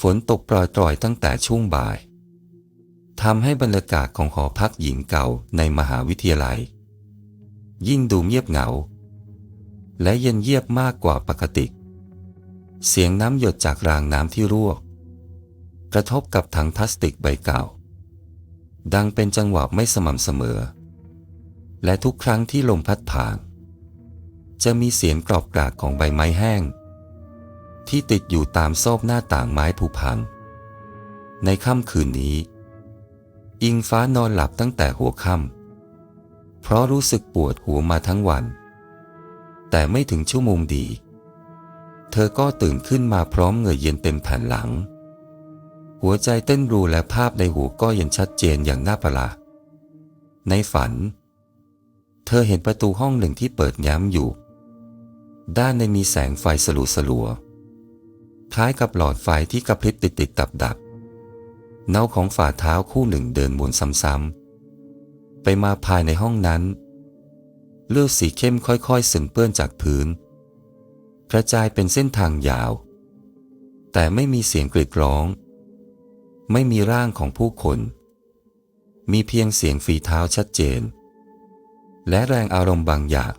ฝนตกปล่อยๆตั้งแต่ช่วงบ่ายทำให้บรรยากาศของหอพักหญิงเก่าในมหาวิทยาลัย ยิ่งดูเงียบเหงา และเย็นเยียบมากกว่าปกติ เสียงน้ำหยดจากรางน้ำที่รั่วกระทบกับถังพลาสติกใบเก่า ดังเป็นจังหวะไม่สม่ำเสมอ และทุกครั้งที่ลมพัดผ่าน จะมีเสียงกรอบกรากของใบไม้แห้ง ที่ติดอยู่ตามซอกหน้าต่างไม้ผุพัง ในค่ำคืนนี้ อิงฟ้านอนหลับตั้งแต่หัวค่ำเพราะรู้สึกปวดหัวมาทั้งวัน แต่ไม่ถึงชั่วโมงดี เธอก็ตื่นขึ้นมาพร้อมเหงื่อเย็นเต็มแผ่นหลัง หัวใจเต้นรูและภาพในหูก็เห็นชัดเจนอย่างน่าประหลาดในฝัน เธอเห็นประตูห้องหนึ่งที่เปิดย้ำอยู่ด้านในมีแสงไฟสลัวสลัวๆ ล้ายกับหลอดไฟที่กระพริบติดติดดับดับเงาของฝ่าเท้าคู่หนึ่งเดินวนซ้ำๆ ไปมาภายในห้องนั้น เลือดสีเข้มค่อยๆ สึนเปื้อนจากพื้น กระจายเป็นเส้นทางยาว แต่ไม่มีเสียงกรีดร้อง ไม่มีร่างของผู้คน มีเพียงเสียงฝีเท้าชัดเจน และแรงอารมณ์บางอย่าง